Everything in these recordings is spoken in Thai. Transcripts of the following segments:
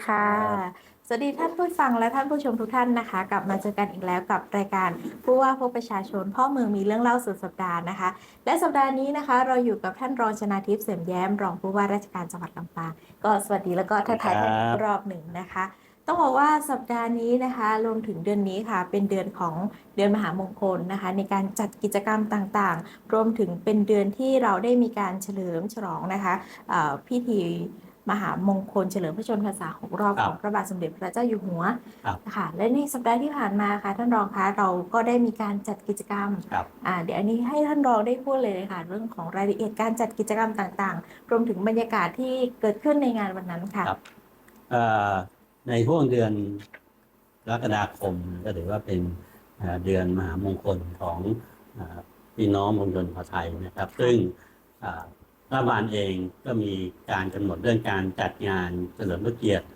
ดีค่ะครับสวัสดีท่านผู้ฟังและท่านผู้ชมทุกท่านนะคะ กลับมาเจอกันอีกแล้วกับรายการผู้ว่าพบประชาชน พ่อเมืองมีเรื่องเล่าสุดสัปดาห์นะคะ และสัปดาห์นี้นะคะ เราอยู่กับท่านรองชนาทิพย์เสมแย้มรองผู้ว่าราชการจังหวัดลำปางก็สวัสดีแล้วก็ทักทายท่านอีกรอบหนึ่งนะคะต้องบอกว่าสัปดาห์นี้นะคะรวมถึงเดือนนี้ค่ะ เป็นเดือนของเดือนมหามงคลนะคะ ในการจัดกิจกรรมต่างๆ รวมถึงเป็นเดือนที่เราได้มีการเฉลิมฉลองนะคะเอ่อพิธี มหามงคลเฉลิมพระชนมพรรษาหกรอบครัขบองพระบาทสมเด็จพระเจ้าอยู่หัวครับค่ะและในสัปดาห์ที่ผ่านมาค่ะท่านรองคะเราก็ได้มีการจัดกิจกรรมครับอ่าเดี๋ยวอันนี้ให้ท่านรองได้พูดเลยเลยค่ะเรื่องของรายละเอียดการจัดกิจกรรมต่างๆ รวมถึงบรรยากาศที่เกิดขึ้นในงานวันนั้นค่ะครับเอ่อในช่วงเดือนกรกฎาคมก็ถือว่าเป็นเอ่อเดือนมหามงคลของเอ่อพี่น้องมงคลชาวไทยนะครับ ซึ่งเอ่อ รัฐบาลเองก็มีการกำหนดเรื่องการจัดงานเฉลิมพระเกียรติ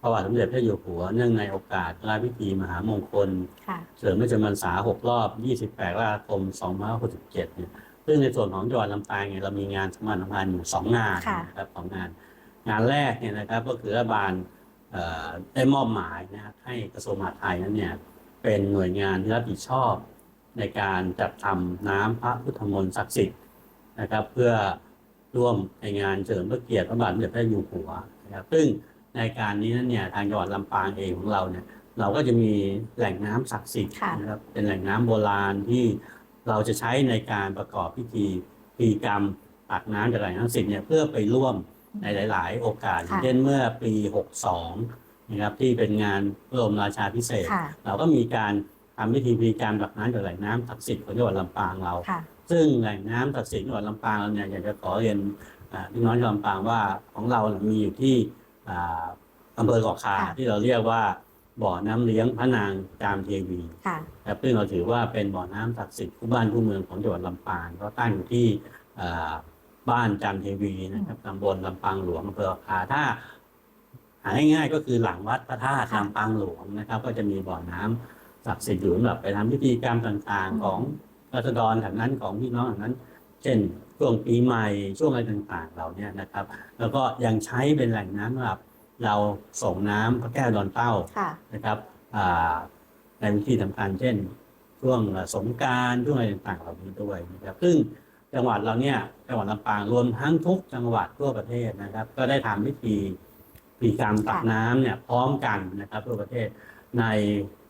พระบาทสมเด็จพระเจ้าอยู่หัวเนื่องในโอกาสพระราชพิธีมหามงคลค่ะเฉลิมพระชนมพรรษา 6 รอบ 28กรกฎาคม2567เนี่ยซึ่งในส่วนของจังหวัดลำปางเนี่ยเรามีงานสำคัญสำคัญอยู่2งานค่ะนะครับสองงาน งานแรกเนี่ยนะครับก็คือรัฐบาลเอ่อได้มอบหมายนะครับให้กระทรวงมหาดไทยนั้นเนี่ยเป็นหน่วยงานที่รับผิดชอบในการจัดทำน้ำพระพุทธมนต์ศักดิ์สิทธิ์นะครับ เพื่อ ร่วมในงานเฉลิมพระเกียรติพระบาทสมเด็จพระเจ้าอยู่หัวนะครับซึ่งในการนี้นั้นเนี่ยทางจังหวัดลำปางเองของเราเนี่ยเราก็จะมีแหล่งน้ำศักดิ์สิทธิ์ค่ะนะครับเป็นแหล่งน้ำโบราณที่เราจะใช้ในการประกอบพิธีพิธีกรรมตักน้ำจากแหล่งน้ำศักดิ์สิทธิ์เนี่ยเพื่อไปร่วมในหลาย ๆ โอกาสอย่างเช่นเมื่อปี 62นะครับที่เป็นงานพระบรมราชาพิเศษกค่ะเราก็มีการทำพิธีพิธีกรรมตักน้ำจากแหล่งน้ำศักดิ์สิทธิ์ของจังหวัดลำปางเราค่ะ ซึ่งแหล่งน้ำศักดิ์สิทธิ์จังหวัดลำปางเราเนี่ยอยากจะขอเรียนอ่าพี่น้องชาวลำปางว่าของเราเนี่ยมีอยู่ที่อ่าอำเภอเกาะคาค่ะที่เราเรียกว่าบ่อน้ำเลี้ยงพระนางจามเทวีค่ะครับซึ่งเราถือว่าเป็นบ่อน้ำศักดิ์สิทธิ์คู่บ้านคู่เมืองของจังหวัดลำปางก็ตั้งอยู่ที่อ่าบ้านจามเทวีนะครับตำบลลำปางหลวงอำเภอเกาะคาถ้าหาง่ายๆก็คือหลังวัดพระธาตุค่ะลำปางหลวงนะครับ ก็จะมีบ่อน้ำศักดิ์สิทธิ์อยู่สำหรับไปทำพิธีกรรมต่างๆของ รัษฎรแถบนั้นของพี่น้องแถบนั้น เช่นช่วงปีใหม่ช่วงอะไรต่างๆเหล่าเนี้นะครับ แล้วก็ยังใช้เป็นแหล่งน้ำสำหรับ เราส่งน้ำพระแก้วดอนเต้าค่ะนะครับอ่าในวิธีสำคัญเช่น ช่วงสงกรารช่วงอะไรต่างๆเหล่านี้ด้วยนะครับซึ่งจังหวัดเราเนี่ยจังหวัดลำปางรวมทั้งทุกจังหวัดทั่วประเทศนะครับ ก็ได้ทำพิธีพิธีกรรมตักน้ำเนี่ยพร้อมกันนะครับทั่วประเทศใน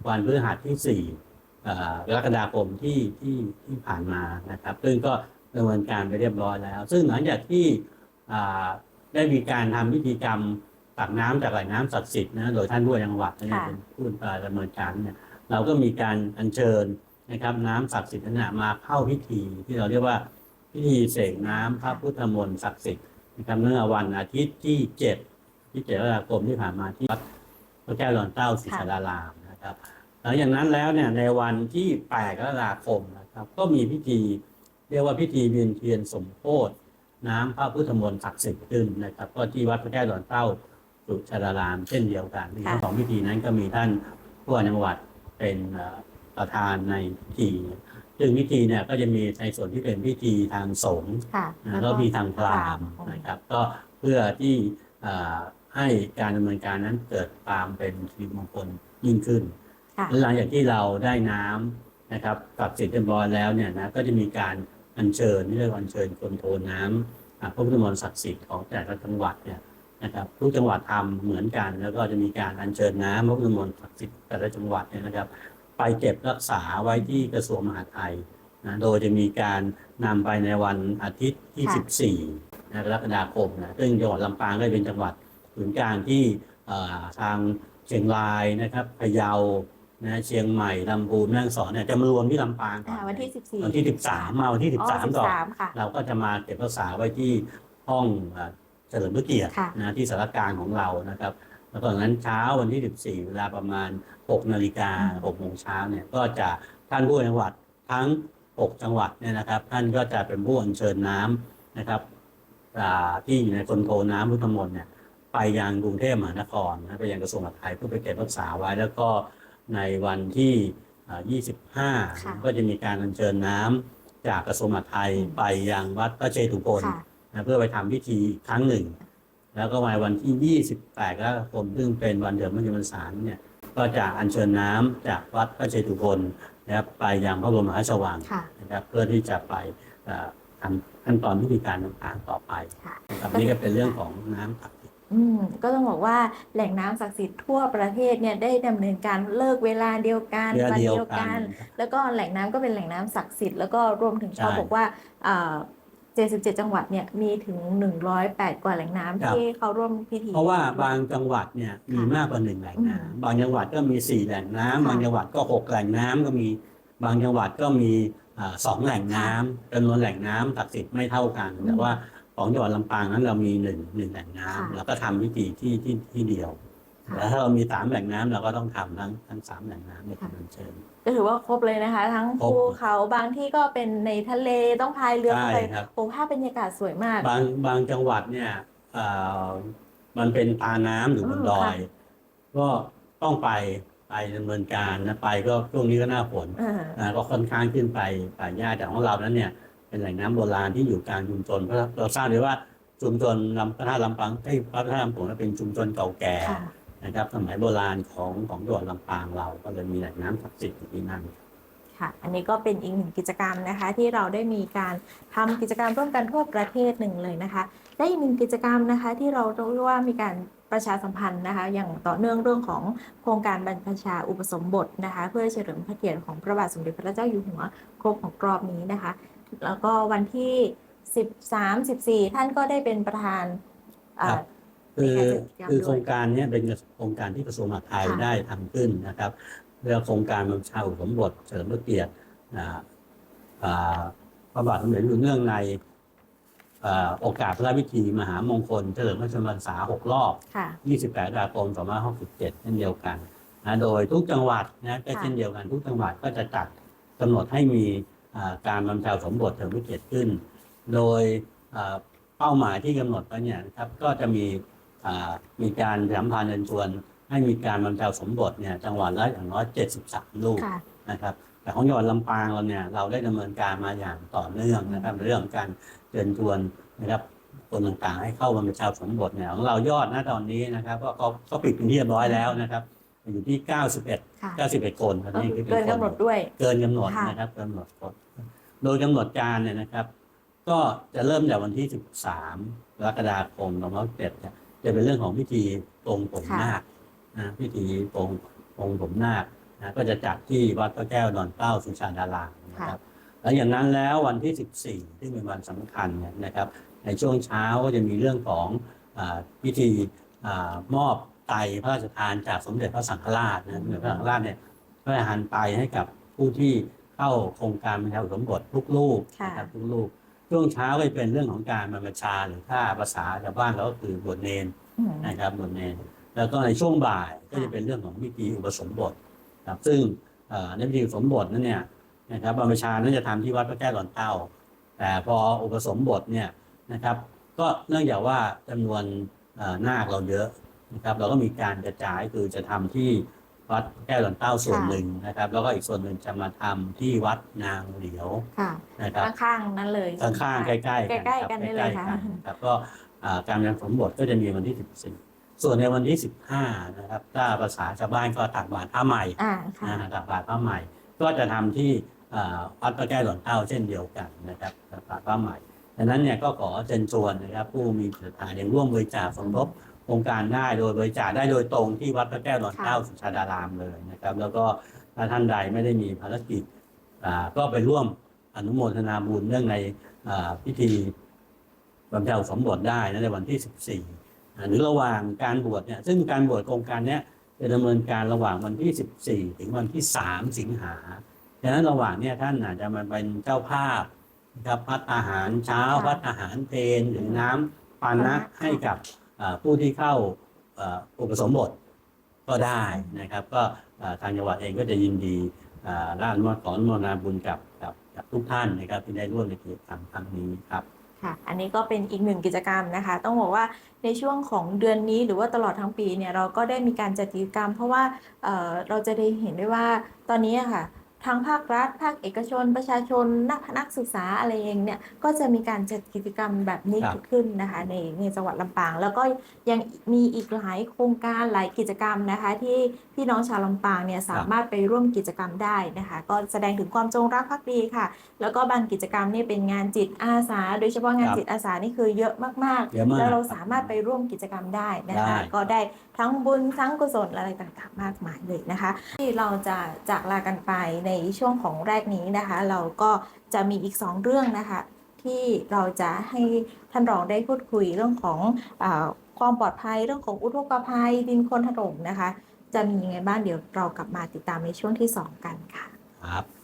วันพฤหัสที่สี่เอ่อ กรกฎาคมที่ที่ที่ผ่านมานะครับ ซึ่งก็ดำเนินการไปเรียบร้อยแล้ว ซึ่งหลังจากที่อ่าได้มีการทำพิธีกรรมตักน้ำจากแหล่งน้ำศักดิ์สิทธิ์นะโดยท่านผู้ว่าจังหวัดเนี่ยค่ะเป็นผู้อ่าดำเนินการเนี่ยเราก็มีการอัญเชิญนะครับ น้ำศักดิ์สิทธิ์นั้นนะมาเข้าพิธีที่เราเรียกว่าพิธีเสกน้ำพระพุทธมนต์ศักดิ์สิทธิ์นะครับเมื่อวันอาทิตย์ที่เจ็ดที่เจ็ดกรกฎาคมที่ผ่านมาที่วัดพระแก้วหลอนเต้าศิษย์ารามนะครับห ลังจากนั้นแล้วเนี่ยในวันที่8กรกฎาคมนะครับ ก็มีพิธีเรียกว่าพิธีเวียนเทียนสมโพธิน้ำพระพุทธมนต์ศักดิ์สิทธิ์ขึ้นนะครับ ก็ที่วัดพระแก้วดอนเต้าสุชาดาราม เช่นเดียวกันค่ะทั้งสองพิธีนั้นก็มีท่านผู้ว่าจังหวัดเป็นเอ่อประธานในพิธีซึ่งพิธีเนี่ยก็จะมีในส่วนที่เป็นพิธีทางสงฆ์ค่ะนะแล้วมีทางพราหมณ์นะครับ ก็เพื่อที่เอ่อให้การดำเนินการนั้นเกิดตามเป็นสิริมงคลยิ่งขึ้นค่ะ หลังจากที่เราได้น้ำนะครับกลับเสร็จเรียบร้อยแล้วเนี่ยนะก็จะมีการอัญเชิญเรียกว่าอัญเชิญคนโทน้ำอ่าพระพุทธมนต์ศักดิ์สิทธิ์ของแต่ละจังหวัดเนี่ยนะครับทุกจังหวัดทำเหมือนกัน แล้วก็จะมีการอัญเชิญน้ำพระพุทธมนต์ศักดิ์สิทธิ์แต่ละจังหวัดเนี่ยนะครับ ไปเก็บรักษาไว้ที่กระทรวงมหาดไทยนะโดยจะมีการนำไปในวันอาทิตย์ที่ค่ะ14นะกรกฎาคมนะซึ่งจังหวัดลำปางก็เป็นจังหวัดศูนย์กลางที่เอ่อทางเชียงรายนะครับพะเยา นะเชียงใหม่ลำพูนแม่ฮ่องสอนเนี่ยจะมารวมที่ลำปางก่อนอ่าวันที่14วันที่13มาวันที่13ก่อน13ค่ะ เราก็จะมาเก็บรักษาไว้ที่ห้องอ่าเฉลิมพระเกียรติค่ะ นะที่สารกลางของเรานะครับ แล้วก็หลังนั้นเช้าวันที่ 14 เวลาประมาณ 6 นาฬิกาอืม6โมงเช้าเนี่ยก็จะท่านผู้ว่าจังหวัดทั้ง 6 จังหวัดเนี่ยนะครับ ท่านก็จะเป็นผู้อัญเชิญน้ำนะครับอ่าที่อยู่ในคนโทน้ำพุทธมนต์เนี่ยไปยังกรุงเทพมหานครนะไปยังกระทรวงมหาดไทยเพื่อไปเก็บรักษาไว้ แล้วก็ ในวันที่อ่าค่ะ25 ก็จะมีการอัญเชิญน้ำจากกระทรวงมหาดไทยอืมไปยังวัดพระเชตุพนค่ะนะเพื่อไปทำพิธีอีกครั้งหนึ่ง แล้วก็ในวันที่ 28กรกฎาคมซึ่งเป็นวันเดือนมหิมสารเนี่ยก็จะอัญเชิญน้ำจากวัดพระเชตุพนนะครับไปยังพระบรมมหาราชวังค่ะนะครับเพื่อที่จะไปเอ่อทำขั้นตอนพิธีการต่างๆต่อไปค่ะนะครับนี่ก็เป็นเรื่องของน้ำศักดิ์สิทธิ์ อืมก็ต้องบอกว่าแหล่งน้ำศักดิ์สิทธิ์ทั่วประเทศเนี่ยได้ดำเนินการเลิกเวลาเดียวกันเรือวันเดียวเดียวกักันนแล้วก็แหล่งน้ำก็เป็นแหล่งน้ำศักดิ์สิทธิ์แล้วก็รวมถึงเขาใช่บอกว่าเอ่อ77 จังหวัดเนี่ยมีถึง 108 กว่าแหล่งน้ำครับ ที่เขาร่วมพิธี เพราะว่าบางจังหวัดเนี่ยมีมากกว่าหนึ่งแหล่งน้ำบางจังหวัดก็มีสี่แหล่งน้ำค่ะบางจังหวัดก็หกแหล่งน้ำก็มี บางจังหวัดก็มีอ่าสองแหล่งน้ำจำนวนแหล่งน้ำศักดิ์สิทธิ์ไม่เท่ากัน แต่ว่า ของจังหวัดลำปางนั้นเรามีหนึ่งหนึ่งแหล่งน้ำแล้วก็ทำพิธีที่ที่ที่เดียวค่ะแล้วถ้าเรามีสามแหล่งน้ำเราก็ต้องทำทั้งทั้งสามแหล่งน้ำในการอัญเชิญ ก็ถือว่าครบเลยนะคะ ทั้งครบภูเขาบางที่ก็เป็นในทะเลต้องพายเรือใช่เข้าไปครับ โอ้ภาพบรรยากาศสวยมาก บางบางจังหวัดเนี่ยเอ่อมันเป็นตาน้ำอยู่บนอืมดอยค่ะก็ต้องไปไปดำเนินการนะไปก็ช่วงนี้ก็หน้าฝนเอออ่าก็ค่อนข้างขึ้นไปป่าหญ้าแต่ของเรานั้นเนี่ย เป็นแหล่งน้ำโบราณที่อยู่กลางชุมชนเพราะเราทราบเลยว่าชุมชนลำพระธาตุลำปางที่พระธาตุลำปางนั้นเป็นชุมชนเก่าแก่ค่ะนะครับ สมัยโบราณของของจังหวัดลำปางเรา ก็เลยมีแหล่งน้ำศักดิ์สิทธิ์อยู่ที่นั่นค่ะอันนี้ก็เป็นอีกหนึ่งกิจกรรมนะคะ ที่เราได้มีการทำกิจกรรมร่วมกันทั่วประเทศหนึ่งเลยนะคะและอีกหนึ่งกิจกรรมนะคะที่เราเรียกว่ามีการประชาสัมพันธ์นะคะ อย่างต่อเนื่องเรื่องของโครงการบรรพชาอุปสมบทนะคะ เพื่อเฉลิมพระเกียรติของพระบาทสมเด็จพระเจ้าอยู่หัวครบของกรอบนี้นะคะ แล้วก็วันที่ 13 14 ท่านก็ได้เป็นประธานเอ่อครับ คือในการจัดกิจกรรมคือด้วยโครงการเนี้เป็นโครงการที่กระทรวงมหาดไทยค่ะได้ทำขึ้นนะครับเรื่องโครงการบรรพชาอุปสมบทเฉลิมพระเกียรติอ่าอ่าพระบาทสมเด็จอยู่เนื่องในอ่าโอกาสพระราชพิธีมหามงคลเฉลิมพระชนมพรรษาหกรอบ ค่ะ 28กรกฎาคม2567เช่นเดียวกันนะโดยทุกจังหวัดนะก็ค่ะ เช่นเดียวกันทุกจังหวัดก็จะจัดกำหนดให้มีอ่า การบรรพชาอุปสมบทเฉลิมพระเกียรติขึ้น โดยอ่าเป้าหมายที่กำหนดไว้เนี่ยนะครับก็จะมีอ่ามีการสัมพันธ์เชิญชวน ให้มีการบรรพชาอุปสมบทเนี่ยจังหวัดละอย่างน้อย73ลูกค่ะนะครับแต่ของจังหวัดลำปางเราเนี่ยเราได้ดำเนินการมาอย่างต่อเนื่องนะครับในเรื่องของการเชิญชวนนะครับคนต่างๆ ให้เข้าบรรพชาสมบทเนี่ยของเรายอดนะตอนนี้นะครับก็ก็ก็ปิดเป็นที่เรียบร้อยแล้วนะครับ อยู่ที่ 91 ค่ะ91 คนตอนก็นี้คือคือเกินคกำหนดด้วย เกินกำหนดค่ะนะครับกำหนดคนโดยกำหนดการเนี่ยนะครับ ก็จะเริ่มจากวันที่ 13กรกฎาคม2567เนี่ยจะเป็นเรื่องของพิธีปลงผมนาคนะพิธีปลงปลงผมนาคนะก็จะจัดที่วัดพระแก้วดอนเต้าสุชาดารามนะครับหลังจากนั้นแล้ววันที่ 14 ที่งเป็นวันสำคัญเนี่ยนะครับ ในช่วงเช้าก็จะมีเรื่องของอาพิธีอามอบ ไตรพระราชทานจากสมเด็จพระสังฆราชนะสมเด็จพระสังฆราชเนี่ยพระราชทานไตรให้กับผู้ที่เข้าโครงการบรรพชาอุปสมบททุกลูกค่ะนะครับทุกลูกช่วงเช้าก็จะเป็นเรื่องของการบรรพชาหรือถ้าภาษาชาวบ้านเราก็คือบวชเนนอืมนะครับบทเนรแล้วก็ในช่วงบ่ายก็จะเป็นเรื่องของพิธีอุปสมบทครับซึ่งเอ่อในพิธีอุปสมบทนั้นเนี่ยนะครับบรรพชานั้นจะทำที่วัดพระแก้วดอนเต้า แต่พออุปสมบทเนี่ยนะครับ ก็เนื่องจากว่าจำนวนเอ่อนาคเราเยอะ นะครับเราก็มีการกระจายคือจะทำที่วัดแก้วดอนเต้าส่วนค่ะหนึ่งนะครับ แล้วก็อีกส่วนหนึ่งจะมาทำที่วัดนางเหลียวค่ะนะครับข้างๆนั่นเลยข้างๆใกล้ๆกันใกล้ๆกันได้เลยค่ะใกๆกันครับก็อ่าการเรียนสมบทก็จะมีวันที่ 14ส่วนในวันที่ 15 นะครับ ถ้าภาษาชาวบ้านก็ตักบาตรผ้าใหม่อ่าค่ะนะตักบาตรผ้าใหม่ ก็จะทำที่อ่าวัดพระแก้วหลอนเต้าเช่นเดียวกันนะครับตักบาตรผ้าใหม่ดังนั้นเนี่ยก็ขอเชิญชวนนะครับ ผู้มีจิตศรัทธาอย่างร่วมบริจาคสมทบ โครงการได้โดยบริจาคได้โดยตรงที่วัดพระแก้วหลอนเต้าสุชาดารามเลยนะครับ แล้วก็ถ้าท่านใดไม่ได้มีภารกิจอ่าก็ไปร่วมอนุโมทนาบุญเนื่องในอ่าพิธีบำเพ็ญอุปสมบทได้นะในวันที่ 14อ่าหรือระหว่างการบวชเนี่ยซึ่งการบวชโครงการเนี้ยจะดำเนินการระหว่างวันที่ 14 ถึงวันที่ 3 สิงหาดังนั้นระหว่างเนี้ยท่านอาจจะมาเป็นเจ้าภาพนะครับพัดอาหารเช้าค่ะพัดอาหารเพลหรือน้ำปานะค่ะให้กับอ่า ผู้ที่เข้าอุปสมบทก็ได้นะครับ ก็ทางจังหวัดเองก็จะยินดีร่านมขอนมทนาบุญกับกับกับทุกท่านนะครับที่ได้ร่วมในกิจกรรมครั้งนี้ครับค่ะ อันนี้ก็เป็นอีกหนึ่งกิจกรรมนะคะ ต้องบอกว่าในช่วงของเดือนนี้หรือว่าตลอดทั้งปีเนี่ยเราก็ได้มีการจัดกิจกรรม เพราะว่าเเราจะได้เห็นได้ว่าตอนนี้ค่ะ ทางภาครัฐ ภาคเอกชน ประชาชน นักนักศึกษาอะไรเองเนี่ยก็จะมีการจัดกิจกรรมแบบนี้ครับเกิดขึ้นนะคะในในจังหวัดลำปาง แล้วก็ยังมีอีกหลายโครงการหลายกิจกรรมนะคะที่พี่น้องชาวลำปางเนี่ยสามารถไปร่วมกิจกรรมได้นะคะก็แสดงถึงความจงรักภักดีค่ะ แล้วก็บางกิจกรรมนี่เป็นงานจิตอาสา โดยเฉพาะงานครับจิตอาสานี่คือเยอะมากเยอะมากแล้วเราสามารถไปร่วมกิจกรรมได้นะคะได้ก็ได้ทั้งบุญทั้งกุศลอะไรต่างๆ มากมายเลยนะคะ ที่เราจะจากลากันไปในช่วงของแรกนี้นะคะ เราก็จะมีอีกสองเรื่องนะคะ ที่เราจะให้ท่านรองได้พูดคุยเรื่องของอความปลอดภัยเรื่องของอุทกภัยดินคนถล่มนะคะ จะมียังไงบ้างเดี๋ยวเรากลับมาติดตามในช่วงที่สองกันค่ะ ครับ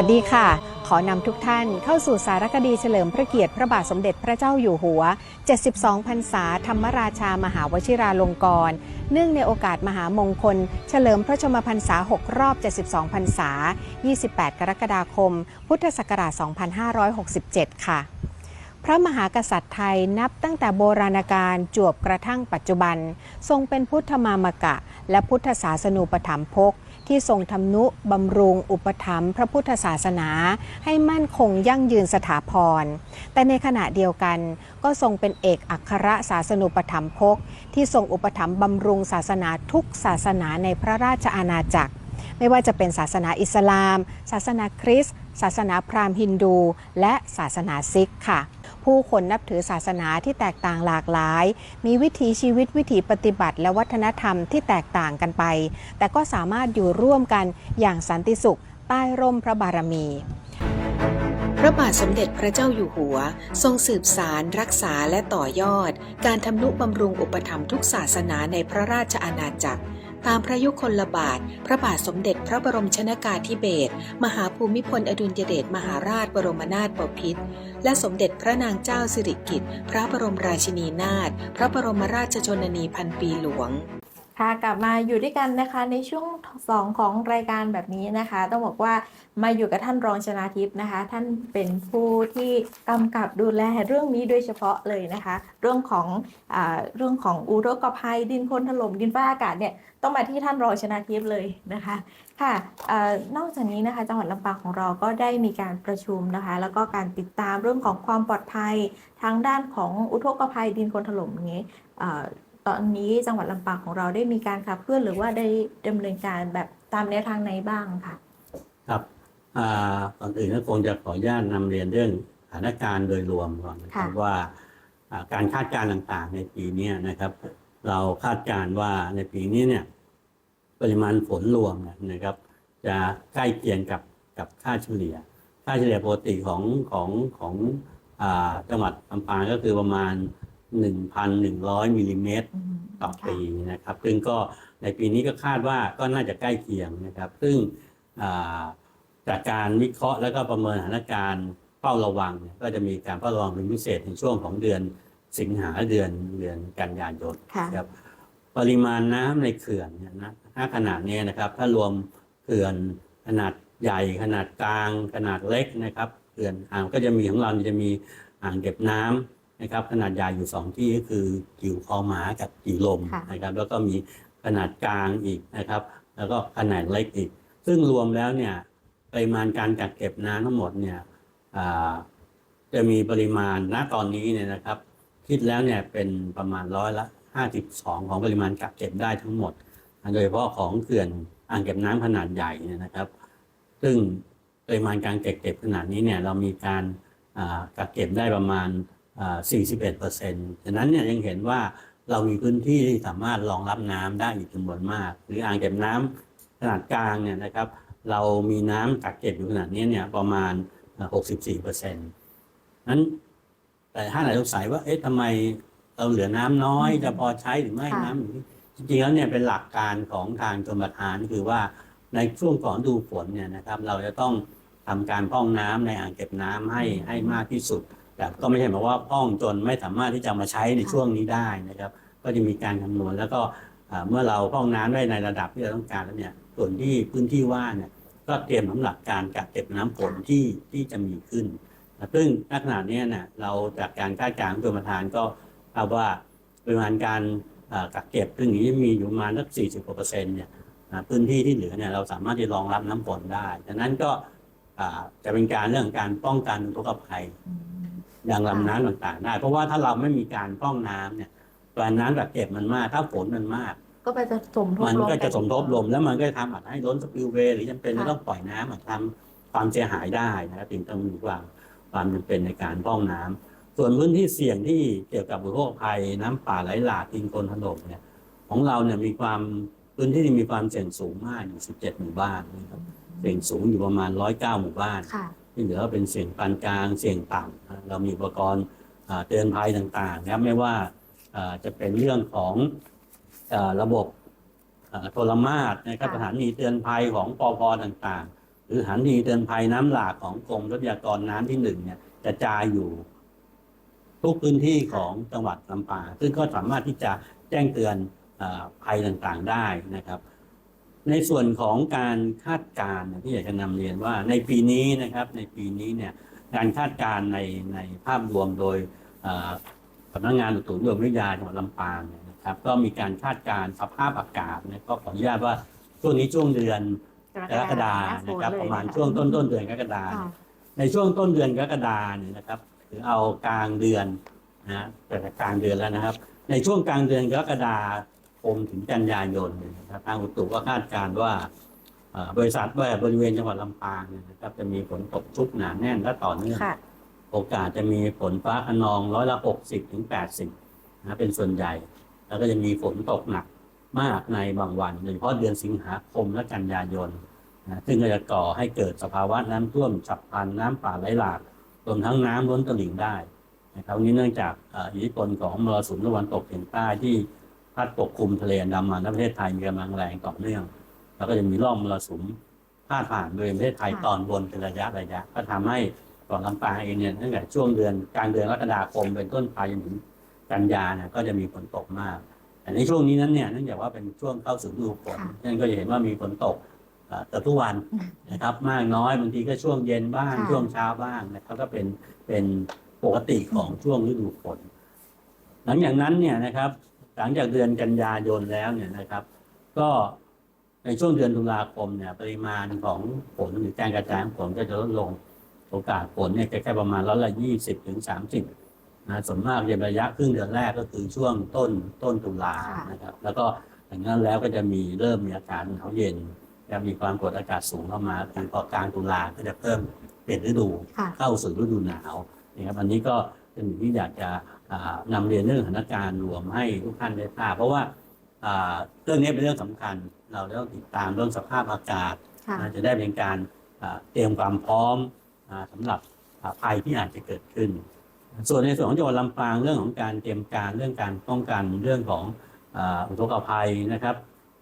วัสดีค่ะ ขอนำทุกท่านเข้าสู่สารคดีเฉลิมพระเกียรติพระบาทสมเด็จพระเจ้าอยู่หัว 72 พรรษาธรรมราชามหาวชิราลงกรณ์เนื่องในโอกาสมหามงคล เฉลิมพระชมพรรษา 6 รอบ 72 พรรษา 28 กรกฎาคม พุทธศักราช 2567 ค่ะ พระมหากษัตริย์ไทยนับตั้งแต่โบราณกาลจวบกระทั่งปัจจุบัน ทรงเป็นพุทธมามกะ และพุทธศาสนูปถัมภก ที่ทรงทำนุบำรุง อุปถัมภ์พระพุทธศาสนา ให้มั่นคงยั่งยืนสถาพร แต่ในขณะเดียวกัน ก็ทรงเป็นเอกอัครศาสนูปถัมภกที่ทรงอุปถัมภ์บำรุงศาสนาทุกศาสนาในพระราชอาณาจักร ไม่ว่าจะเป็นศาสนาอิสลาม ศาสนาคริสต์ศาสนาพราหมณ์ฮินดู และศาสนาซิกค่ะ ผู้คนนับถือศาสนาที่แตกต่างหลากหลาย มีวิถีชีวิตวิถีปฏิบัติ และวัฒนธรรมที่แตกต่างกันไป แต่ก็สามารถอยู่ร่วมกันอย่างสันติสุข ใต้ร่มพระบารมี พระบาทสมเด็จพระเจ้าอยู่หัว ทรงสืบสารรักษาและต่อยอด การทำนุบำรุงอุปถัมภ์ทุกศาสนาในพระราชอาณาจักร ตามพระยุคลบาท พระบาทสมเด็จพระบรมชนากาธิเบศรมหาภูมิพลอดุลยเดชมหาราชบรมนาถบพิตรและสมเด็จพระนางเจ้าสิริกิติ์พระบรมราชินีนาถพระบรมราชชนนีพันปีหลวง ค่ะกลับมาอยู่ด้วยกันนะคะในช่วงสองของรายการแบบนี้นะคะ ต้องบอกว่ามาอยู่กับท่านรองชนาทิพย์นะคะ ท่านเป็นผู้ที่กำกับดูแลเรื่องนี้โดยเฉพาะเลยนะคะ เรื่องของอเรื่องของอุทกภัยดินคนถล่มดินฟ้าอากาศเนี่ยต้องมาที่ท่านรองชนาทิพย์เลยนะคะค่ะอนอกจากนี้นะคะจังหวัดลำปางของเราก็ได้มีการประชุมนะคะ แล้วก็การติดตามเรื่องของความปลอดภัยทางด้านของอุทกภัยดินคนถล่มอย่างนี้ ตอนนี้จังหวัดลำปางของเราได้มีการขับเคลื่อนหรือว่าได้ดำเนินการแบบตามแนวทางไหนบ้างค่ะ ครับอ่าก่อนอื่นก็คงจะขออนุญาตนำเรียนเรื่องสถานการณ์โดยรวมก่อนนะครับค่ะว่าอ่าการคาดการณ์ต่างๆ ในปีเนี้ยนะครับ เราคาดการณ์ว่าในปีนี้เนี่ยปริมาณฝนรวมเนี่ยนะครับ จะใกล้เคียงกับกับค่าเฉลี่ย ค่าเฉลี่ยปกติของของของอ่าจังหวัดลำปางก็คือประมาณ 1,100มิลลิเมตรอืมต่อค่ะปีนะครับ ซึ่งก็ในปีนี้ก็คาดว่าก็น่าจะใกล้เคียงนะครับ ซึ่งอ่าจากการวิเคราะห์แล้วก็ประเมินสถานการณ์เฝ้าระวังเนี่ยก็จะมีการเฝ้าระวังเป็นพิเศษในช่วงของเดือนสิงหาเดือนเดือนกันยายนค่ะนะครับปริมาณน้ำในเขื่อนเนี่ยนะณขนาดนี้นะครับ ถ้ารวมเขื่อนขนาดใหญ่ขนาดกลาง ขนาดเล็กนะครับเขื่อนอ่างก็จะมีของเราจะมีอ่างเก็บน้ำ นะครับขนาดใหญ่อยู่สองที่ก็คือกิ่วคอหมากับกิ่วลมค่ะนะครับแล้วก็มีขนาดกลางอีกนะครับ แล้วก็ขนาดเล็กอีก ซึ่งรวมแล้วเนี่ยปริมาณการกักเก็บน้ำทั้งหมดเนี่ยอ่าจะมีปริมาณณตอนนี้เนี่ยนะครับ คิดแล้วเนี่ยเป็นประมาณร้อยละ 52 ของปริมาณกักเก็บได้ทั้งหมด โดยเฉพาะของเขื่อนอ่างเก็บน้ำขนาดใหญ่เนี่ยนะครับ ซึ่งปริมาณการเก็บเก็บขนาดนี้เนี่ยเรามีการอ่ากักเก็บได้ประมาณอ่า 41เปอร์เซ็นต์ฉะนั้นเนี่ยยังเห็นว่าเรามีพื้นที่ที่สามารถรองรับน้ำได้อีกจำนวนมาก หรืออ่างเก็บน้ำขนาดกลางเนี่ยนะครับ เรามีน้ำกักเก็บอยู่ขนาดนี้เนี่ยประมาณ 64เปอร์เซ็นต์นั้นแต่ถ้าไหนสงสัยว่าเอ๊ะทำไมเราเหลือน้ำน้อยอืมจะพอใช้หรือไม่ค่ะน้ำอยู่นี่จริงๆแล้วเนี่ยเป็นหลักการของทางชมประทานคือว่าในช่วงก่อนดูฝนเนี่ยนะครับ เราจะต้องทำการพร่องน้ำในอ่างเก็บน้ำให้ให้มากที่สุด แต่ก็ไม่ใช่หมายว่าพร่องจนไม่สามารถที่จะมาใช้ในช่วงนี้ได้นะครับ ก็จะมีการคำนวณแล้วก็เมื่อเราพร่องน้ำได้ในระดับที่เราต้องการแล้วเนี่ยส่วนที่พื้นที่ว่างเนี่ยก็เตรียมสำหรับการกักเก็บน้ำฝนที่ที่จะมีขึ้น ซึ่งณขณะนี้เนี่ยเราจากการคาดการณ์ของกรมธารก็ทราบว่าปริมาณการกักเก็บซึ่งนี้มีอยู่ประมาณสัก40กว่าเปอร์เซ็นต์เนี่ยพื้นที่ที่เหลือเนี่ยเราสามารถที่รองรับน้ำฝนได้ดังนั้นก็จะเป็นการเรื่องของการป้องกันอุทกภัย อืมอย่างลำน้ำต่างๆได้ เพราะว่าถ้าเราไม่มีการป้องน้ำเนี่ยปริมาณน้ำกักเก็บมันมาก ถ้าฝนมันมาก ก็ไปจะสมทบมันรวก็จะนสมทบลมแล้วมันก็จะทำอาจให้ล้นสปิลเวย์หรือจำเป็นค่ะจะต้องปล่อยน้ำอาจทำความเสียหายได้นะครับจึงต้องมีความความจำเป็นในการป้องน้ำส่วนพื้นที่เสี่ยงที่เกี่ยวกับอุทกภัยน้ำป่าไหลหลากดินโคลนถล่มเนี่ยของเราเนี่ยมีความพื้นที่ที่มีความเสี่ยงสูงมากอยู่ 17 หมู่บ้านนะครับเสี่ยงสูงอยู่ประมาณ 109 หมู่บ้านค่ะ ที่เหลือก็เป็นเสี่ยงปานกลางเสี่ยงต่ำนะเรามีอุปกรณ์อ่าเตือนภัยต่างๆนะครับไม่ว่าอ่าจะเป็นเรื่องของอาระบบอ่าโทรมาศนะครับค่ะสถานีเตือนภัยของปพต่างๆ หรือสถานีเตือนภัยน้ำหลากของกรมทรัพยากรน้ำที่หนึ่งเนี่ยกระจายอยู่ ทุกพื้นที่ของจังหวัดลำปางซึ่งก็สามารถที่จะแจ้งเตือนอาภัยต่างๆได้นะครับ ในส่วนของการคาดการณ์เนี่ยที่อยากจะนำเรียนว่าในปีนี้นะครับ ในปีนี้เนี่ยการคาดการณ์ในในภาพรวมโดยอ่าสำนักงานอุตุนิยมวิทยาจังหวัดลำปางเนี่ยนะครับ ก็มีการคาดการณ์สภาพอากาศเนี่ยก็ขออนุญาตว่าช่วงนี้ช่วงเดือนกรกฎานะครับ ประมาณช่วงต้นต้นๆเดือนกรกฎาค่ะในช่วงต้นเดือนกรกฎาเนี่ยนะครับหรือเอากลางเดือนนะฮะแต่กลางเดือนแล้วนะครับ ในช่วงกลางเดือนกรกฎา คมถึงกันยายนนะครับทางอุตุก็คาดการณ์ว่าบริษัทว่าบริเวณจังหวัดลำปางนะครับจะมีฝนตกชุกหนาแน่นและต่อเนื่องโอกาสจะมีฝนฟ้าขนองร้อยละหกสิบถึงแปดสิบนะเป็นส่วนใหญ่ แล้วก็จะมีฝนตกหนักมากในบางวันโดยเฉพาะเดือนสิงหาคมและกันยายนนะซึ่งจะก่อให้เกิดสภาวะน้ำท่วมฉับพลันน้ำป่าไหลหลากรวมทั้งน้ำล้นตลิ่งได้นะครับนี้เนื่องจากอิทธิพลของมรสุมตะวันตกเฉียงใต้ที่ พัดปกคลุมทะเลอันดามันและประเทศไทยมีกำลังแรงต่อเนื่อง แล้วก็จะมีร่องมรสุมพาดผ่านบริเวณประเทศไทยค่ะตอนบนเป็นระยะระยะ ก็ทำให้เกาะลำปางเองเนี่ยตั้งแต่ช่วงเดือนกลางเดือนกรกฎาคมเป็นต้นไปจนถึงกันยาเนี่ยก็จะมีฝนตกมากแต่ในช่วงนี้นั้นเนี่ยเนื่องจากว่าเป็นช่วงเข้าสู่ฤดูฝนค่ะนั่นก็จะเห็นว่ามีฝนตกเอ่อเกือบทุกวันอืมนะครับ มากน้อยบางทีก็ช่วงเย็นบ้างค่ะช่วงเช้าบ้างนะครับก็เป็นเป็นปกติของช่วงฤดูฝน หลังจากนั้นเนี่ยนะครับ หลังจากเดือนกันยายนแล้วเนี่ยนะครับ ก็ในช่วงเดือนตุลาคมเนี่ย ปริมาณของฝนหรือการกระจายของฝนก็จะลดลง โอกาสฝนเนี่ยจะแค่ประมาณร้อยละยี่สิบถึงสามสิบนะส่วนมากจะระยะครึ่งเดือนแรกก็คือช่วงต้นต้นตุลาค่ะนะครับ แล้วก็หลังนั้นแล้วก็จะมีเริ่มมีอากาศหนาวเย็นจะมีความกดอากาศสูงเข้ามาคือพอกลางตุลาก็จะเพิ่มเปลี่ยนฤดูเข้าสู่ฤดูหนาวนะครับอันนี้ก็เป็นที่อยากจะ นำเรียนเรื่องสถานการณ์รวมให้ทุกท่านได้ทราบเพราะว่าอ่าเรื่องนี้เป็นเรื่องสำคัญ เราต้องติดตามเรื่องสภาพอากาศค่ะนะจะได้เป็นการอ่าเตรียมความพร้อมอ่าสำหรับอ่าภัยที่อาจจะเกิดขึ้น ส่วนในส่วนของจังหวัดลำปางเรื่องของการเตรียมการเรื่องการป้องกันเรื่องของอ่าอุทกภัยนะครับ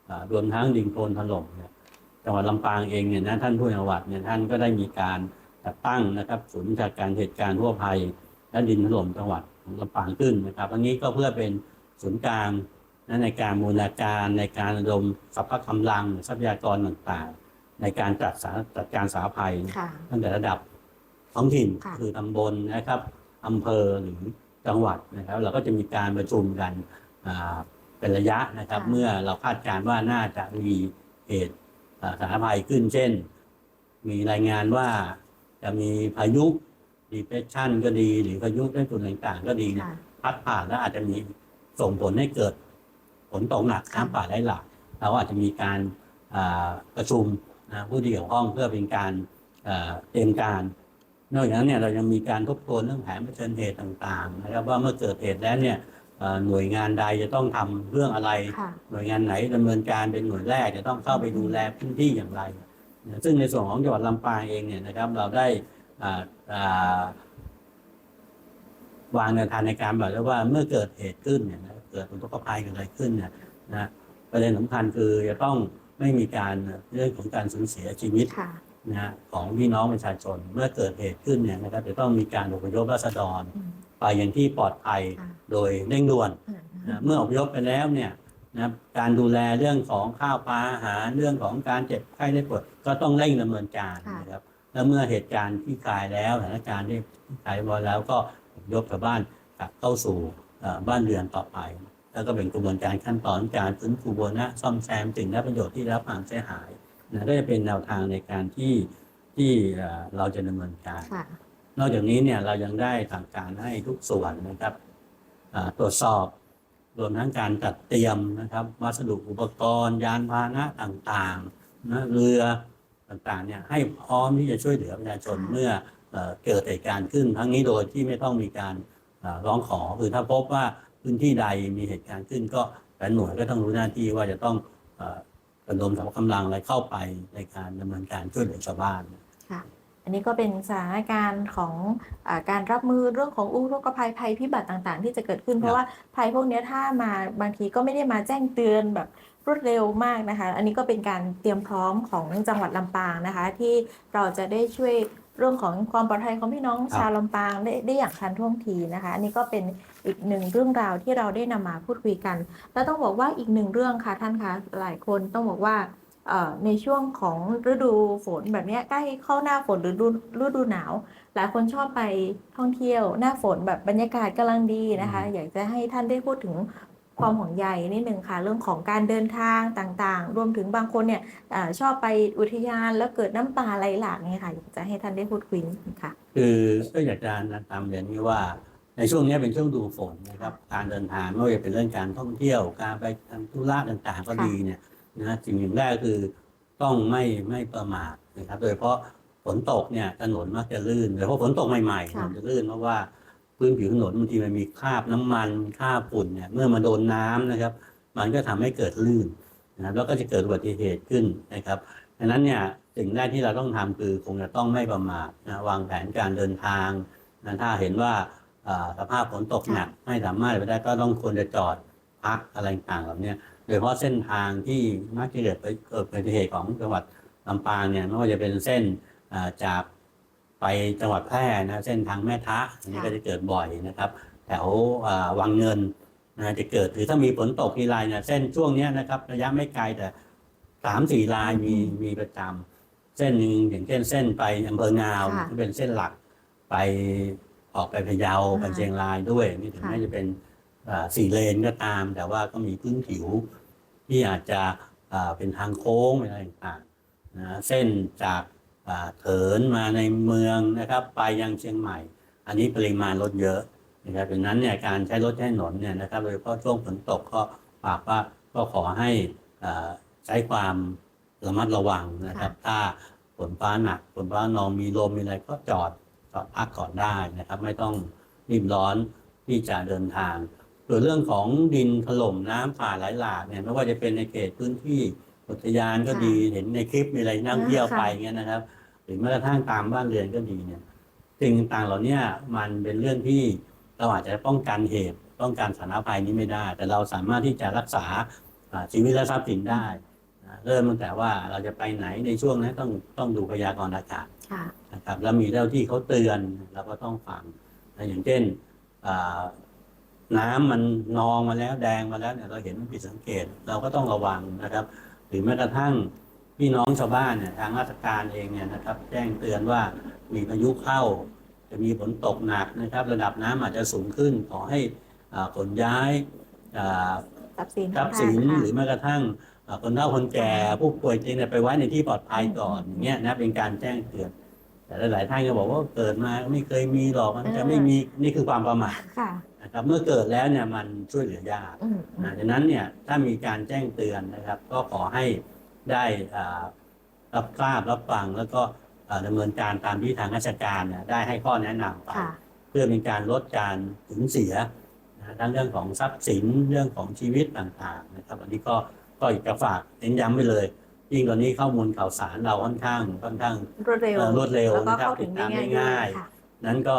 อ่ารวมทั้งดินโคลนถล่มเนี่ยจังหวัดลำปางเองเนี่ยนะท่านผู้จังหวัดเนี่ยท่านก็ได้มีการจัดตั้งนะครับศูนย์วิชาการเหตุการณ์ทั่วภัยและดินถล่มจังหวัดของ ลำปางขึ้นนะครับอันนี้ก็เพื่อเป็นศูนย์กลางนะในการบูรณาการในการระดมสรรพกำลังทรัพยากรต่างๆ ในการจัดสาจัดการสาธารณภัยค่ะตั้งแต่ระดับท้องถิ่นค่ะคือตำบลนะครับอำเภอหรือจังหวัดนะครับ เราก็จะมีการประชุมกันอ่าเป็นระยะนะครับ เมื่อเราคาดการณ์ว่าน่าจะมีเหตุอ่าสาธารณภัยขึ้นเช่น มีรายงานว่าจะมีพายุ depression ก็ดีหรือพายุในส่วนต่างๆ ก็ดีเนี่ยค่ะพัดผ่านแล้วอาจจะมีส่งผลให้เกิดฝนตกหนักค่ะน้ำป่าไหลหลากเราอาจจะมีการอ่าประชุมนะผู้ที่เกี่ยวข้องเพื่อเป็นการอ่าเตรียมการนอกจากนั้นเนี่ยเรายังมีการทบทวนเรื่องแผนเผชิญเหตุต่างๆนะครับว่าเมื่อเกิดเหตุแล้วเนี่ยเอ่อหน่วยงานใดจะต้องทำเรื่องอะไรค่ะหน่วยงานไหนดำเนินการเป็นหน่วยแรกจะต้องเข้าไปดูแลพื้นที่อย่างไรนะซึ่งในส่วนของจังหวัดลำปางเองเนี่ยนะครับเราได้อ่าอ่า วางแนวทางในการบอกแล้วว่าเมื่อเกิดเหตุขึ้นเนี่ยนะเกิดอุทกภัยเกิดอะไรขึ้นเนี่ยนะประเด็นสำคัญคือจะต้องไม่มีการเรื่องของการสูญเสียชีวิตค่ะนะฮะของพี่น้องประชาชน เมื่อเกิดเหตุขึ้นเนี่ยนะครับจะต้องมีการอพยพราษฎรอืมไปอย่างที่ปลอดภัยค่ะโดยเร่งด่วนอืมนะเมื่ออพยพไปแล้วเนี่ยนะครับการดูแลเรื่องของข้าวปลาอาหารเรื่องของการเจ็บไข้ได้ป่วยก็ต้องเร่งดำเนินการค่ะนะครับ แล้วเมื่อเหตุการณ์ที่คลายแล้วสถานการณ์ที่คลายเรียบร้อยแล้วก็อพยพชาวบ้านกลับเข้าสู่เอ่อบ้านเรือนต่อไป แล้วก็เป็นกระบวนการขั้นตอนการฟื้นฟูบูรณะซ่อมแซมสิ่งได้ประโยชน์ที่ได้รับความเสียหายนะก็จะเป็นแนวทางในการที่ที่เอ่อเราจะดำเนินการค่ะนอกจากนี้เนี่ยเรายังได้สั่งการให้ทุกส่วนนะครับอ่าตรวจสอบรวมทั้งการจัดเตรียมนะครับวัสดุอุปกรณ์ ยานพาหนะต่างๆนะเรือ ต่างๆเนี่ยให้พร้อมที่จะช่วยเหลือประชาชนเมื่อเอเกิดเหตุการณ์ขึ้น ทั้งนี้โดยที่ไม่ต้องมีการร้องขอคือถ้าพบว่าพื้นที่ใดมีเหตุการณ์ขึ้น ก็แต่หน่วยก็ต้องรู้หน้าที่ว่าจะต้องระดมสรรพกำลังอะไรเข้าไปในการดำเนินการช่วยเหลือชาวบ้านค่ะอันนี้ก็เป็นสถานการณ์ของอการรับมือเรื่องของอุทกภัยภัยพิบัติต่างๆ ที่จะเกิดขึ้นเพราะว่าภัยพวกนี้ถ้ามาบางทีก็ไม่ได้มาแจ้งเตือนแบบ รวดเร็วมากนะคะ อันนี้ก็เป็นการเตรียมพร้อมของจังหวัดลำปางนะคะ ที่เราจะได้ช่วยเรื่องของความปลอดภัยของพี่น้องครับชาวลำปางได้ได้อย่างทันท่วงทีนะคะ อันนี้ก็เป็นอีกหนึ่งเรื่องราวที่เราได้นำมาพูดคุยกัน แล้วต้องบอกว่าอีกหนึ่งเรื่องค่ะท่านคะหลายคนต้องบอกว่าเอ่อในช่วงของฤดูฝนแบบเนี้ยใกล้เข้าหน้าฝนหรือฤดูฤดูหนาว หลายคนชอบไปท่องเที่ยว หน้าฝนแบบบรรยากาศกำลังดีนะคะอืมอยากจะให้ท่านได้พูดถึง ความห่วงใยนิดนึงค่ะ เรื่องของการเดินทางต่างๆ รวมถึงบางคนเนี่ยอาชอบไปอุทยานแล้วเกิดน้ำป่าไหลหลากเนี่ยค่ะอยากจะให้ท่านได้พูดคุยนิดนึงค่ะ คือก็อยากจะแนะนำเรียนนี้ว่าในช่วงนี้เป็นช่วงดูฝนนะครับ การเดินทางไม่ว่าจะเป็นเรื่องการท่องเที่ยว การไปทำธุระต่างๆก็ค่ะดีเนี่ยนะสิ่งอย่างแรกคือต้องไม่ไม่ประมาทนะครับ โดยเฉพาะฝนตกเนี่ยถนนมักจะลื่นโดยเฉพาะฝนตกใหม่ๆถค่ะนนจะลื่นเพราะว่า พื้นผิวถนนบางทีมันมีคราบน้ำมันคราบฝุ่นเนี่ยเมื่อมาโดนน้ำนะครับ มันก็ทำให้เกิดลื่นนะครับแล้วก็จะเกิดอุบัติเหตุขึ้นนะครับดังนั้นเนี่ยสิ่งแรกที่เราต้องทำคือคงจะต้องไม่ประมาทนะวางแผนการเดินทางนะถ้าเห็นว่าสภาพฝนตกหนักไม่สามารถไปได้ก็ต้องควรจะจอดพักอะไรต่างๆเหล่านี้โดยเฉพาะเส้นทางที่มักจะเกิดเกิดอุบัติเหตุของจังหวัดลำปางเนี่ยไม่ว่าจะเป็นเส้นจาก ไปจังหวัดแพร่นะเส้นทางแม่ทะอันนี้ค่ะก็จะเกิดบ่อยนะครับ แถวอ่าวังเงินนะจะเกิดหรือถ้ามีฝนตกทีไรเนี่ยเส้นช่วงเนี้ยนะครับ ระยะไม่ไกลแต่สามสี่ลายมีมีประจำเส้นหนึ่งอย่างเช่นเส้นไปอำเภองาวค่ะที่เป็นเส้นหลักไปออกไปพะเยาไปอ่าเชียงรายด้วย นี่ถึงค่ะแม้จะเป็นอ่าสี่เลนก็ตาม แต่ว่าก็มีพื้นผิว ที่อาจจะอ่าเป็นทางโค้งเป็นอะไรต่างๆนะเส้นจากอ่า เถินมาในเมืองนะครับ ไปยังเชียงใหม่ อันนี้ปริมาณรถเยอะนะครับดังนั้นเนี่ยการใช้รถใช้ถนนเนี่ยนะครับโดยเฉพาะช่วงฝนตกก็ฝากว่าก็ขอให้อ่าใช้ความระมัดระวังนะครับ ถ้าฝนฟ้าหนักฝนฟ้าหนองมีลมมีอะไรก็จอดจอดพักก่อนได้นะครับ ไม่ต้องรีบร้อนที่จะเดินทางส่วนเรื่องของดินถล่มน้ำป่าไหลหลากเนี่ยไม่ว่าจะเป็นในเขตพื้นที่อุทยานก็ดีเห็นในคลิปมีอะไรนั่งเที่ยวค่ะไปเงี้ยนะครับ หรือแม้กระทั่งตามบ้านเรือนก็ดีเนี่ยสิ่งต่างๆเหล่าเนี้ยมันเป็นเรื่องที่เราอาจจะป้องกันเหตุป้องกันสถานภัยนี้ไม่ได้ แต่เราสามารถที่จะรักษาอ่าชีวิตและทรัพย์สินได้นะเริ่มตั้งแต่ว่าเราจะไปไหนในช่วงนั้นต้องต้องดูพยากรณ์อากาศค่ะนะครับแล้วมีเจ้าที่เขาเตือนเราก็ต้องฟังนะอย่างเช่นอ่าน้ำมันนองมาแล้วแดงมาแล้วเนี่ยเราเห็นมันผิดสังเกต เราก็ต้องระวังนะครับ หรือแม้กระทั่ง พี่น้องชาวบ้านเนี่ยทางราชการเองเนี่ยนะครับ แจ้งเตือนว่ามีพายุเข้า จะมีฝนตกหนักนะครับ ระดับน้ำอาจจะสูงขึ้นขอให้อ่าขนย้ายอ่าทรัพย์สินทรัพย์สินค่ะหรือแม้กระทั่งเอ่อคนเฒ่าคนแก่ผู้ป่วยจริงเนี่ยไปไว้ในที่ปลอดภัยก่อนอืมอย่างเงี้ยนะเป็นการแจ้งเตือน แต่หลายๆท่านก็บอกว่าเกิดมาไม่เคยมีหรอกมันจะเออไม่มีนี่คือความประมาทค่ะนะครับเมื่อเกิดแล้วเนี่ยมันช่วยเหลือยากอืมนะดังนั้นเนี่ยถ้ามีการแจ้งเตือนนะครับ ก็ขอให้ ได้อ่ารับทราบรับฟังแล้วก็อ่าดำเนินการตามที่ทางราชการเนี่ยได้ให้ข้อแนะนำไปค่ะเพื่อเป็นการลดการสูญเสียนะทั้งเรื่องของทรัพย์สินเรื่องของชีวิตต่างๆนะครับอันนี้ก็ก็อยากจะฝากเน้นย้ำไปเลย ยิ่งตอนนี้ข้อมูลข่าวสารเราค่อนข้างค่อนข้างรวดเร็วเอ่อรวดเร็วแล้วก็นะครับเข้าถึงได้ติดตามได้ง่าง่ายยค่ะนั้นก็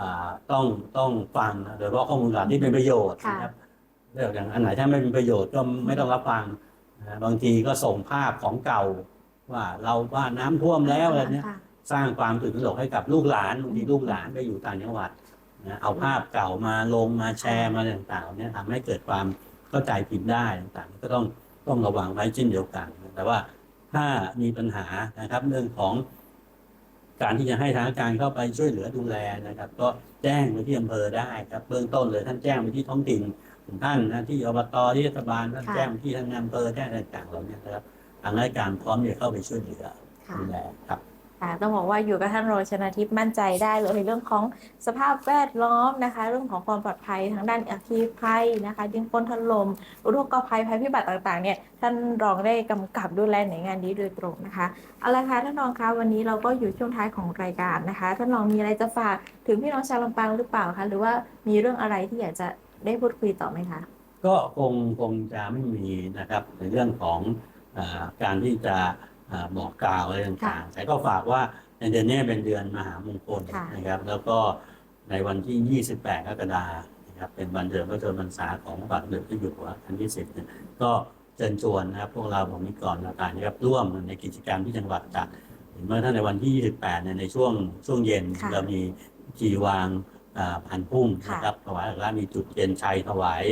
อ่าต้องต้องฟังนะโดยเฉพาะข้อมูลข่าวที่เป็นประโยชน์ค่ะนะครับเรื่องอย่างอันไหนถ้าไม่เป็นประโยชน์ก็ไม่ต้องรับฟังนะ บางทีก็ส่งภาพของเก่า ว่าเราบ้านน้ำท่วมแล้วอะไรเนี้ยค่ะสร้างความตื่นตระหนกให้กับลูกหลานบางทีลูกหลานไปอยู่ต่างจังหวัดนะเอาภาพเก่ามาลงมาแชร์มาอะไรต่างๆเนี่ยทำให้เกิดความเข้าใจผิดได้ต่างๆ ก็ต้องต้องระวังไว้เช่นเดียวกัน แต่ว่าถ้ามีปัญหานะครับเรื่องของการที่จะให้ทางการเข้าไปช่วยเหลือดูแลนะครับ ก็แจ้งไปที่อำเภอได้ครับเบื้องต้นเลยท่านแจ้งไปที่ท้องถิ่น ของท่านนะที่อบตที่เทศบาลท่านค่ะ แจ้งไปที่ทางอำเภอแจ้งอะไรต่างๆเหล่านี้นะครับทางราชการพร้อมที่จะเข้าไปช่วยเหลือค่ะ ดูแลครับ ค่ะต้องบอกว่าอยู่กับท่านรองชนาทิพย์มั่นใจได้เลยในเรื่องของสภาพแวดล้อมนะคะ เรื่องของความปลอดภัยทางด้านอัคคีภัยนะคะ ดินปนถล่มอุทกภัยภัยพิบัติต่างๆเนี่ยท่านรองได้กำกับดูแลหน่วยงานนี้โดยตรงนะคะเอาละค่ะท่านรองคะวันนี้เราก็อยู่ช่วงท้ายของรายการนะคะ ท่านรองมีอะไรจะฝากถึงพี่น้องชาวลำปางหรือเปล่าคะหรือว่ามีเรื่องอะไรที่อยากจะ ได้พูดคุยต่อไหมคะ ก็คงคงจะไม่มีนะครับในเรื่องของอาการที่จะอ่าบอกกล่าวอะไรต่างๆ แต่ก็ฝากว่าในเดือนนี้เป็นเดือนมหามงคลค่ะ นะครับ แล้วก็ในวันที่ 28กรกฎาคมนะครับเป็นวันเดือนพระชนมพรรษาของพระบาทสมเด็จพระเจ้าอยู่หัวรัชกาลที่สิบเนี่ยก็เชิญชวนนะครับ พวกเราผมมีก่อนต่างๆนะครับร่วมในกิจกรรมที่จังหวัดจัดเห็นว่าท่านในวันที่ 28เนี่ยในช่วงช่วงเย็นค่ะ เรามีพิธีวางอ่า พันพุ่มค่ะนะครับถวายอัคระมีจุดเทียนชัยถวาย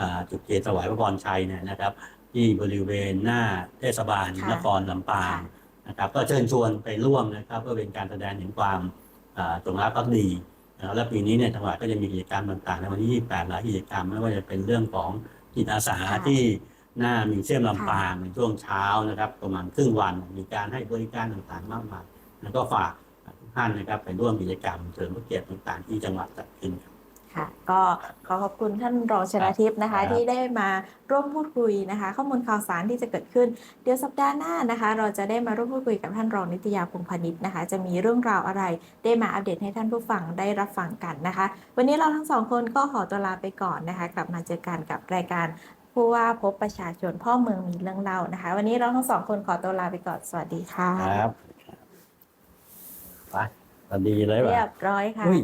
อ่าจุดเกตถวายพระพรชัยเนี่ยนะครับ ที่บริเวณหน้าเทศบาลค่ะนครลำปางค่ะนะครับก็เชิญชวนไปร่วมนะครับเพื่อเป็นการแสดงถึงความอ่าจงรักภักดีนะครับและปีนี้เนี่ยจังหวัดก็จะมีกิจกรรมต่างๆในวันที่ 28 หลายกิจกรรมไม่ว่าจะเป็นเรื่องของจิตอาสาค่ะที่หน้ามิวเซียมลำปางในช่วงเช้านะครับประมาณครึ่งวันมีการให้บริการต่างๆมากมายแล้วก็ฝาก ทุกท่านนะครับไปร่วมกิจกรรมเฉลิมพระเกียรติต่างๆ ที่จังหวัดจัดขึ้นครับ ค่ะก็ขอขอบคุณท่านรองชนาทิพย์นะคะครับที่ได้มาร่วมพูดคุยนะคะ ข้อมูลข่าวสารที่จะเกิดขึ้น เดี๋ยวสัปดาห์หน้านะคะ เราจะได้มาร่วมพูดคุยกับท่านรองนิตยาพงษ์พานิชนะคะ จะมีเรื่องราวอะไรได้มาอัปเดตให้ท่านผู้ฟังได้รับฟังกันนะคะ วันนี้เราทั้งสองคนก็ขอตัวลาไปก่อนนะคะ กลับมาเจอกันกับรายการผู้ว่าพบประชาชนพ่อเมืองมีเรื่องเล่านะคะ วันนี้เราทั้งสองคนขอตัวลาไปก่อนสวัสดีค่ะ ครับ ไปสวัสดีเลยว่ะเรียบร้อยค่ะ อุ้ย